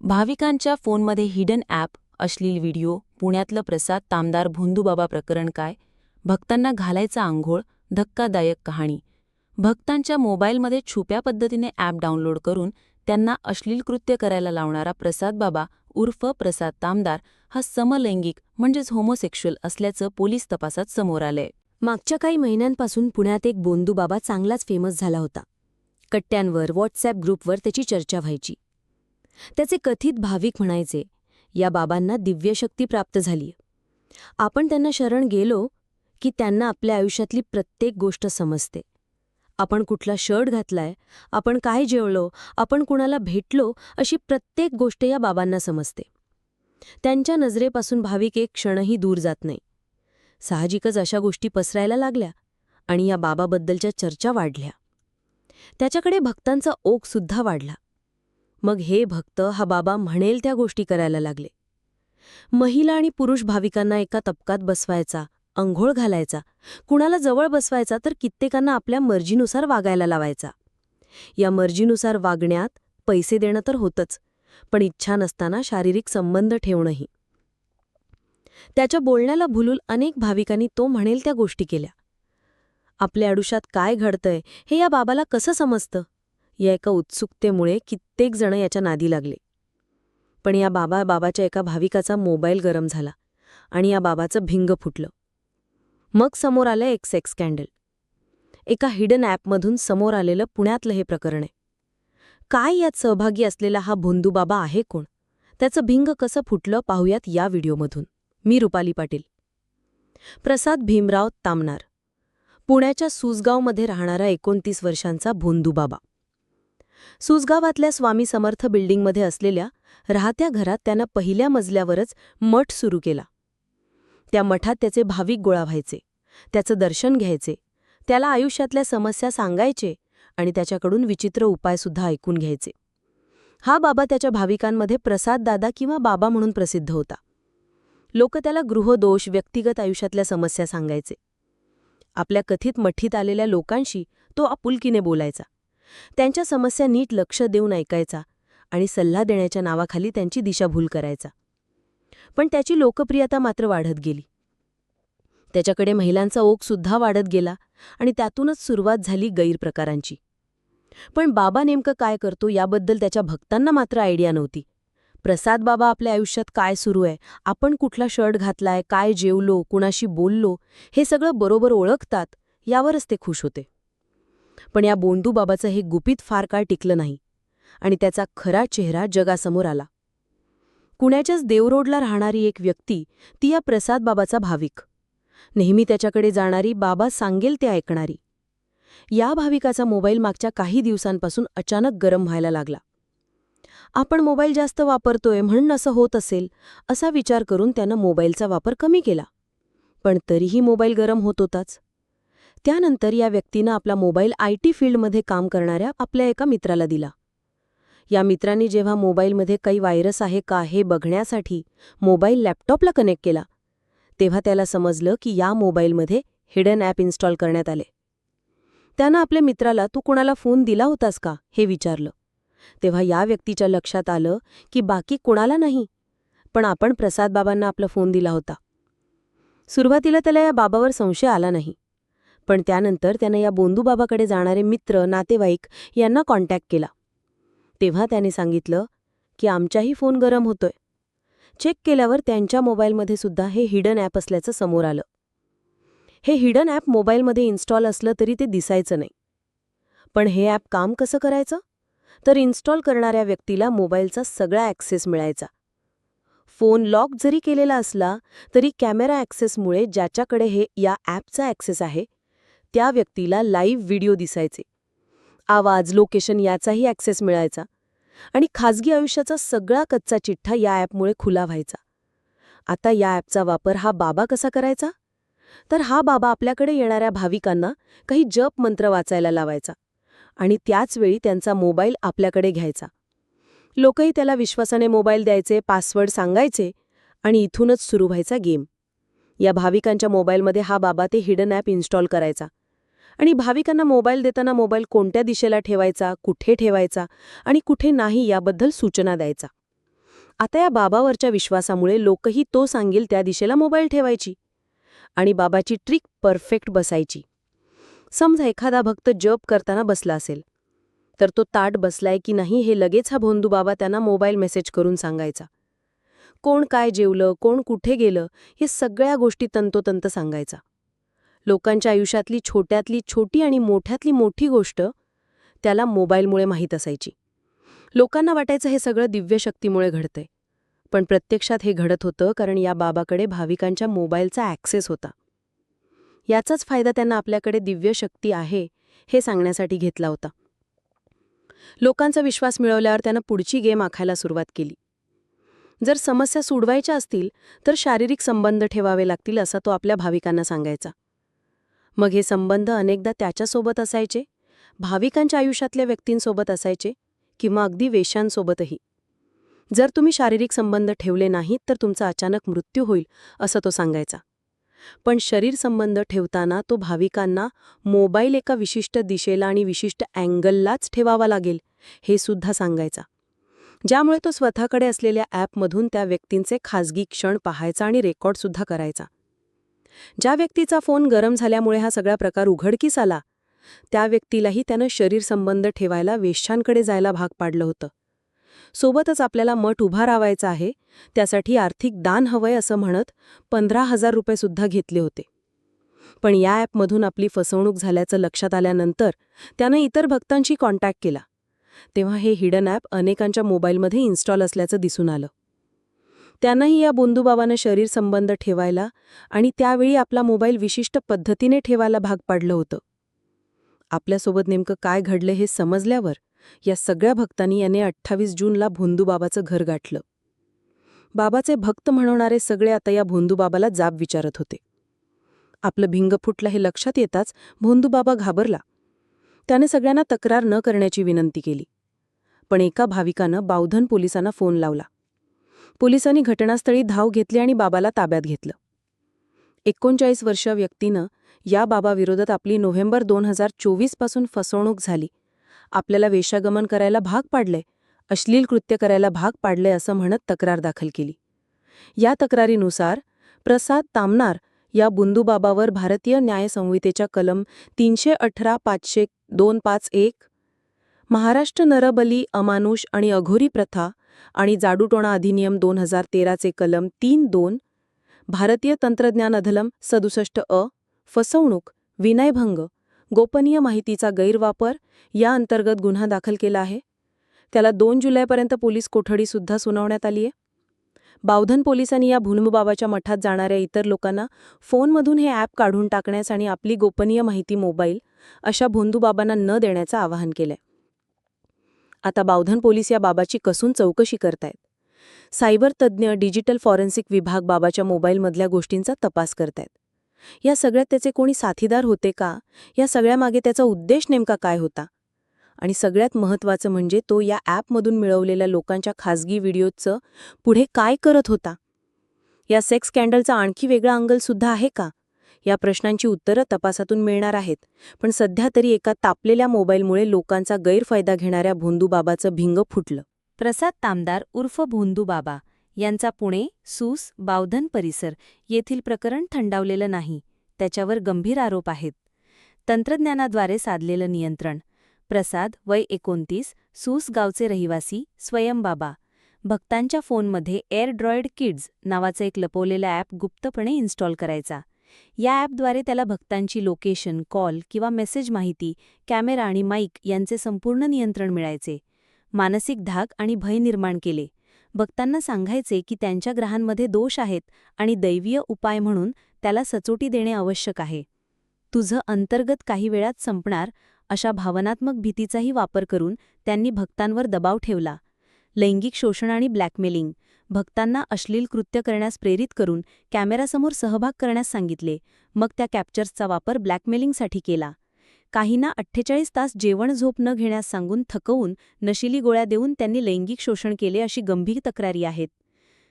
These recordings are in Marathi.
भाविकांच्या फोनमध्ये हिडन ॲप अश्लील व्हिडिओ पुण्यातलं प्रसाद तामदार भोंदूबाबा प्रकरण काय? भक्तांना घालायचा आंघोळ धक्कादायक कहाणी. भक्तांच्या मोबाईलमध्ये छुप्या पद्धतीने ॲप डाउनलोड करून त्यांना अश्लील कृत्य करायला लावणारा प्रसाद बाबा उर्फ प्रसाद तामदार हा समलैंगिक म्हणजेच होमोसेक्शुअल असल्याचं पोलीस तपासात समोर आलंय. मागच्या काही महिन्यांपासून पुण्यात एक बोंदूबाबा चांगलाच फेमस झाला होता. कट्ट्यांवर व्हॉट्सॲप ग्रुपवर त्याची चर्चा व्हायची. त्याचे कथित भाविक म्हणायचे या बाबांना दिव्यशक्ती प्राप्त झाली. आपण त्यांना शरण गेलो की त्यांना आपल्या आयुष्यातली प्रत्येक गोष्ट समजते. आपण कुठला शर्ट घातलाय आपण काय जेवलो आपण कुणाला भेटलो अशी प्रत्येक गोष्ट या बाबांना समजते. त्यांच्या नजरेपासून भाविक एक क्षणही दूर जात नाही. साहजिकच अशा गोष्टी पसरायला लागल्या आणि या बाबाबद्दलच्या चर्चा वाढल्या. त्याच्याकडे भक्तांचा ओघसुद्धा वाढला. मग हे भक्त हा बाबा म्हणेल त्या गोष्टी करायला लागले. महिला आणि पुरुष भाविकांना एका तपकात बसवायचा अंघोळ घालायचा कुणाला जवळ बसवायचा तर कित्येकांना आपल्या मर्जीनुसार वागायला लावायचा. या मर्जीनुसार वागण्यात पैसे देणं तर होतंच पण इच्छा नसताना शारीरिक संबंध ठेवणंही. त्याच्या बोलण्याला भुलून अनेक भाविकांनी तो म्हणेल त्या गोष्टी केल्या. आपल्या आडुष्यात काय घडतंय हे या बाबाला कसं समजतं? या एका उत्सुकतेमुळे कित्येक जण याच्या नादी लागले. पण या बाबा बाबाच्या एका भाविकाचा मोबाईल गरम झाला आणि या बाबाचं भिंग फुटलं. मग समोर आलं एक सेक्स स्कॅन्डल एका हिडन ॲपमधून समोर आलेलं पुण्यातलं हे प्रकरण आहे. काय यात सहभागी असलेला हा भोंदूबाबा आहे कोण? त्याचं भिंग कसं फुटलं पाहूयात या व्हिडिओमधून. मी रुपाली पाटील. प्रसाद भीमराव तामनार पुण्याच्या सुसगावमध्ये राहणारा एकोणतीस वर्षांचा भोंदूबाबा सुजगावातल्या स्वामी समर्थ बिल्डिंगमध्ये असलेल्या राहत्या घरात त्यानं पहिल्या मजल्यावरच मठ सुरू केला. त्या मठात त्याचे भाविक गोळा व्हायचे त्याचं दर्शन घ्यायचे त्याला आयुष्यातल्या समस्या सांगायचे आणि त्याच्याकडून विचित्र उपायसुद्धा ऐकून घ्यायचे. हा बाबा त्याच्या भाविकांमध्ये प्रसाद दादा किंवा बाबा म्हणून प्रसिद्ध होता. लोक त्याला गृहदोष व्यक्तिगत आयुष्यातल्या समस्या सांगायचे. आपल्या कथित मठीत आलेल्या लोकांशी तो आपुलकीने बोलायचा. त्यांच्या समस्या नीट लक्ष देऊन ऐकायचा आणि सल्ला देण्याच्या नावाखाली त्यांची दिशाभूल करायचा. पण त्याची लोकप्रियता मात्र वाढत गेली. त्याच्याकडे महिलांचा ओघसुद्धा वाढत गेला आणि त्यातूनच सुरुवात झाली गैरप्रकारांची. पण बाबा नेमकं काय करतो याबद्दल त्याच्या भक्तांना मात्र आयडिया नव्हती. प्रसाद बाबा आपल्या आयुष्यात काय सुरू आहे? आपण कुठला शर्ट घातलाय? काय जेवलो? कुणाशी बोललो? हे सगळं बरोबर ओळखतात यावरच ते खुश होते. पण या बोंडूबाबाचं हे गुपित फार काळ टिकलं नाही आणि त्याचा खरा चेहरा जगासमोर आला. कुण्याच्याच देवरोडला राहणारी एक व्यक्ती ती या प्रसाद बाबाचा भाविक. नेहमी त्याच्याकडे जाणारी बाबा सांगेल ते ऐकणारी. या भाविकाचा मोबाईल मागच्या काही दिवसांपासून अचानक गरम व्हायला लागला. आपण मोबाईल जास्त वापरतोय म्हणून असं होत असेल असा विचार करून त्यानं मोबाईलचा वापर कमी केला. पण तरीही मोबाईल गरम होत होताच. त्यानंतर या व्यक्तीनं आपला मोबाईल आय टी फील्डमध्ये काम करणाऱ्या आपल्या एका मित्राला दिला. या मित्रांनी जेव्हा मोबाईलमध्ये काही व्हायरस आहे का हे बघण्यासाठी मोबाईल लॅपटॉपला कनेक्ट केला तेव्हा त्याला समजलं की या मोबाईलमध्ये हिडन ॲप इन्स्टॉल करण्यात आले. त्यानं आपल्या मित्राला तू कुणाला फोन दिला होतास का? हे विचारलं. तेव्हा या व्यक्तीच्या लक्षात आलं की बाकी कुणाला नाही पण आपण प्रसाद बाबांना आपला फोन दिला होता. सुरुवातीला त्याला या बाबावर संशय आला नाही. पण त्यानंतर त्यानं या बोंदूबाबाकडे जाणारे मित्र नातेवाईक यांना कॉन्टॅक्ट केला. तेव्हा त्याने सांगितलं की आमचाही फोन गरम होतोय. चेक केल्यावर त्यांच्या मोबाईलमध्ये सुद्धा हे हिडन ॲप असल्याचं समोर आलं. हे हिडन ॲप मोबाईलमध्ये इन्स्टॉल असलं तरी ते दिसायचं नाही. पण हे ॲप काम कसं करायचं? तर इन्स्टॉल करणाऱ्या व्यक्तीला मोबाईलचा सगळा ॲक्सेस मिळायचा. फोन लॉक जरी केलेला असला तरी कॅमेरा ॲक्सेसमुळे ज्याच्याकडे हे या ॲपचा ॲक्सेस आहे त्या व्यक्तीला लाईव्ह व्हिडिओ दिसायचे. आवाज लोकेशन याचाही ॲक्सेस मिळायचा. आणि खाजगी आयुष्याचा सगळा कच्चा चिठ्ठा या ॲपमुळे खुला व्हायचा. आता या ॲपचा वापर हा बाबा कसा करायचा? तर हा बाबा आपल्याकडे येणाऱ्या भाविकांना काही जप मंत्र वाचायला लावायचा. आणि त्याचवेळी त्यांचा मोबाईल आपल्याकडे घ्यायचा. लोकही त्याला विश्वासाने मोबाईल द्यायचे पासवर्ड सांगायचे आणि इथूनच सुरू व्हायचा गेम. या भाविकांच्या मोबाईलमध्ये हा बाबा ते हिडन ॲप इन्स्टॉल करायचा. आणि भाविकांना मोबाईल देताना मोबाईल कोणत्या दिशेला ठेवायचा कुठे ठेवायचा आणि कुठे नाही याबद्दल सूचना द्यायचा. आता या बाबावरच्या विश्वासामुळे लोकही तो सांगेल त्या दिशेला मोबाईल ठेवायची आणि बाबाची ट्रिक परफेक्ट बसायची. समजा एखादा भक्त जप करताना बसला असेल तर तो ताट बसलाय की नाही हे लगेच हा भोंदू बाबा त्यांना मोबाईल मेसेज करून सांगायचा. कोण काय जेवलं कोण कुठे गेलं हे सगळ्या गोष्टी तंतोतंत सांगायचा. लोकांच्या आयुष्यातली छोट्यातली छोटी आणि मोठ्यातली मोठी गोष्ट त्याला मोबाईलमुळे माहीत असायची. लोकांना वाटायचं हे सगळं दिव्यशक्तीमुळे घडतंय. पण प्रत्यक्षात हे घडत होतं कारण या बाबाकडे भाविकांच्या मोबाईलचा ॲक्सेस होता. याचाच फायदा त्यांना आपल्याकडे दिव्यशक्ती आहे हे सांगण्यासाठी घेतला होता. लोकांचा विश्वास मिळवल्यावर त्यानं पुढची गेम आखायला सुरुवात केली. जर समस्या सोडवायच्या असतील तर शारीरिक संबंध ठेवावे लागतील असा तो आपल्या भाविकांना सांगायचा. मग हे संबंध अनेकदा त्याच्यासोबत असायचे? भाविकांच्या आयुष्यातल्या व्यक्तींसोबत असायचे? किंवा अगदी वेशांसोबतही जर तुम्ही शारीरिक संबंध ठेवले नाहीत तर तुमचा अचानक मृत्यू होईल असं तो सांगायचा. पण शरीर संबंध ठेवताना तो भाविकांना मोबाईल एका विशिष्ट दिशेला आणि विशिष्ट अँगललाच ठेवावा लागेल हे सुद्धा सांगायचा. ज्यामुळे तो स्वतःकडे असलेल्या ॲपमधून त्या व्यक्तींचे खाजगी क्षण पाहायचा आणि रेकॉर्डसुद्धा करायचा. ज्या व्यक्तीचा फोन गरम झाल्यामुळे हा सगळा प्रकार उघडकीस आला त्या व्यक्तीलाही त्यानं शरीर संबंध ठेवायला वेश्यांकडे जायला भाग पाडलं होतं. सोबतच आपल्याला मठ उभा रावायचा आहे त्यासाठी आर्थिक दान हवंय असं म्हणत पंधरा हजार रुपयेसुद्धा घेतले होते. पण या ॲपमधून आपली फसवणूक झाल्याचं लक्षात आल्यानंतर त्यानं इतर भक्तांशी कॉन्टॅक्ट केला. तेव्हा हे हिडन ॲप अनेकांच्या मोबाईलमध्ये इन्स्टॉल असल्याचं दिसून आलं. त्यांनाही या बोंदूबाबानं शरीर संबंध ठेवायला आणि त्यावेळी आपला मोबाईल विशिष्ट पद्धतीने ठेवायला भाग पाडलं होतं. आपल्यासोबत नेमकं काय घडलं हे समजल्यावर या सगळ्या भक्तांनी याने अठ्ठावीस जूनला भोंदूबाबाचं घर गाठलं. बाबाचे भक्त म्हणवणारे सगळे आता या भोंदूबाबाला जाब विचारत होते. आपलं भिंग फुटलं हे लक्षात येताच भोंदूबाबा घाबरला. त्याने सगळ्यांना तक्रार न करण्याची विनंती केली. पण एका भाविकानं बावधन पोलिसांना फोन लावला. पोलिसांनी घटनास्थळी धाव घेतली आणि बाबाला ताब्यात घेतलं. एकोणचाळीस वर्ष व्यक्तीनं या बाबाविरोधात आपली नोव्हेंबर दोन हजार चोवीसपासून फसवणूक झाली. आपल्याला वेशागमन करायला भाग पाडले अश्लील कृत्य करायला भाग पाडले असं म्हणत तक्रार दाखल केली. या तक्रारीनुसार प्रसाद तामनार या बुंदूबाबावर भारतीय न्यायसंहितेच्या कलम तीनशे अठरा पाचशे दोन पाच एक महाराष्ट्र नरबली अमानुष आणि अघोरी प्रथा आणि जाडूटोणा अधिनियम दोन हजार तेराचे कलम तीन दोन भारतीय तंत्रज्ञान अधलम सदुसष्ट अ फसवणूक विनयभंग गोपनीय माहितीचा गैरवापर या अंतर्गत गुन्हा दाखल केला आहे. त्याला दोन जुलैपर्यंत पोलीस कोठडीसुद्धा सुनावण्यात आली आहे. बावधन पोलिसांनी या भुनमुबाबाच्या मठात जाणाऱ्या इतर लोकांना फोनमधून हे ॲप काढून टाकण्यास आणि आपली गोपनीय माहिती मोबाईल अशा भोंदूबाबांना न देण्याचं आवाहन केलंय. आता बावधन पोलीस या बाबाची कसून चौकशी करतायत. सायबर तज्ज्ञ डिजिटल फॉरेन्सिक विभाग बाबाच्या मोबाईलमधल्या गोष्टींचा तपास करतायत. या सगळ्यात त्याचे कोणी साथीदार होते का? या सगळ्यामागे त्याचा उद्देश नेमका काय होता? आणि सगळ्यात महत्त्वाचं म्हणजे तो या ॲपमधून मिळवलेल्या लोकांच्या खासगी व्हिडिओचं पुढे काय करत होता? या सेक्स स्कॅन्डलचा आणखी वेगळा अंगलसुद्धा आहे का? या प्रश्नांची उत्तरं तपासातून मिळणार आहेत. पण सध्या तरी एका तापलेल्या मोबाईलमुळे लोकांचा गैरफायदा घेणाऱ्या भोंदूबाबाचं भिंग फुटलं. प्रसाद तामदार उर्फ भोंदूबाबा यांचा पुणे सूस बावधन परिसर येथील प्रकरण थंडावलेलं नाही त्याच्यावर गंभीर आरोप आहेत. तंत्रज्ञानाद्वारे साधलेलं नियंत्रण. प्रसाद वय एकोणतीस सूस गावचे रहिवासी स्वयंबाबा. भक्तांच्या फोनमध्ये एअरड्रॉइड किड्स नावाचं एक लपवलेलं ॲप गुप्तपणे इन्स्टॉल करायचा. या ॲपद्वारे त्याला भक्तांची लोकेशन कॉल किंवा मेसेज माहिती कॅमेरा आणि माईक यांचे संपूर्ण नियंत्रण मिळायचे. मानसिक धाक आणि भय निर्माण केले. भक्तांना सांगायचे की त्यांच्या ग्रहांमध्ये दोष आहेत आणि दैवीय उपाय म्हणून त्याला सचोटी देणे आवश्यक आहे. तुझं अंतर्गत काही वेळात संपणार अशा भावनात्मक भीतीचाही वापर करून त्यांनी भक्तांवर दबाव ठेवला. लैंगिक शोषण आणि ब्लॅकमेलिंग भक्तांना अश्लील कृत्य करण्यास प्रेरित करून कॅमेरासमोर सहभाग करण्यास सांगितले. मग त्या कॅप्चर्सचा वापर ब्लॅकमेलिंगसाठी केला. काहींना अठ्ठेचाळीस तास जेवण झोप न घेण्यास सांगून थकवून नशिली गोळ्या देऊन त्यांनी लैंगिक शोषण केले अशी गंभीर तक्रारी आहेत.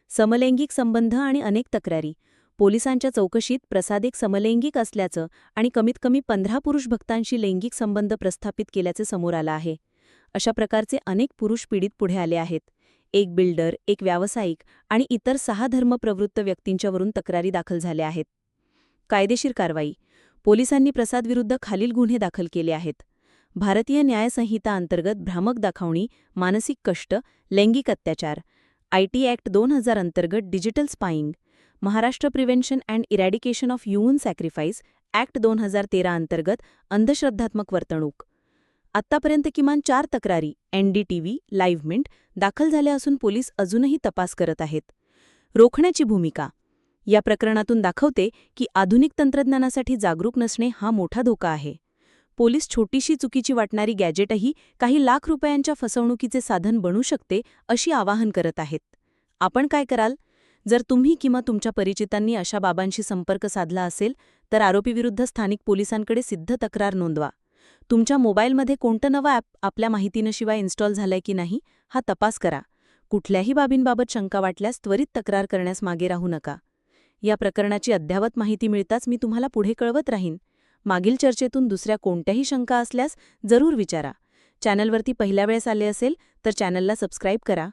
समलैंगिक संबंध आणि अनेक तक्रारी. पोलिसांच्या चौकशीत प्रसाद एक समलैंगिक असल्याचं आणि कमीत कमी पंधरा पुरुष भक्तांशी लैंगिक संबंध प्रस्थापित केल्याचे समोर आलं आहे. अशा प्रकारचे अनेक पुरुष पीडित पुढे आले आहेत. एक बिल्डर एक व्यावसायिक आणि इतर सहा धर्मप्रवृत्त व्यक्तींच्यावरून तक्रारी दाखल झाल्या आहेत. कायदेशीर कारवाई. पोलिसांनी प्रसादविरुद्ध खालील गुन्हे दाखल केले आहेत. भारतीय न्यायसंहिता अंतर्गत भ्रामक दाखवणी मानसिक कष्ट लैंगिक अत्याचार आयटी ॲक्ट दोन हजार अंतर्गत digital spying Maharashtra prevention and eradication of human sacrifice act दोन हजार तेरा अंतर्गत अंधश्रद्धात्मक वर्तणूक. आत्तापर्यंत किमान चार तक्रारी एनडीटीव्ही लाईव्ह मिंट दाखल झाल्या असून पोलीस अजूनही तपास करत आहेत. रोखण्याची भूमिका. या प्रकरणातून दाखवते की आधुनिक तंत्रज्ञानासाठी जागरूक नसणे हा मोठा धोका आहे. पोलीस छोटीशी चुकीची वाटणारी गॅजेटही काही लाख रुपयांच्या फसवणुकीचे साधन बनू शकते अशी आवाहन करत आहेत. आपण काय कराल? जर तुम्ही किंवा तुमच्या परिचितांनी अशा बाबांशी संपर्क साधला असेल तर आरोपीविरुद्ध स्थानिक पोलिसांकडे सिद्ध तक्रार नोंदवा. तुमच्या मोबाईलमध्ये कोणतं नवं ॲप आपल्या माहितीनं शिवाय इन्स्टॉल झालंय की नाही हा तपास करा. कुठल्याही बाबींबाबत शंका वाटल्यास त्वरित तक्रार करण्यास मागे राहू नका. या प्रकरणाची अद्ययावत माहिती मिळताच मी तुम्हाला पुढे कळवत राहीन. मागील चर्चेतून दुसऱ्या कोणत्याही शंका असल्यास जरूर विचारा. चॅनलवरती पहिल्या वेळेस आले असेल तर चॅनलला सबस्क्राईब करा.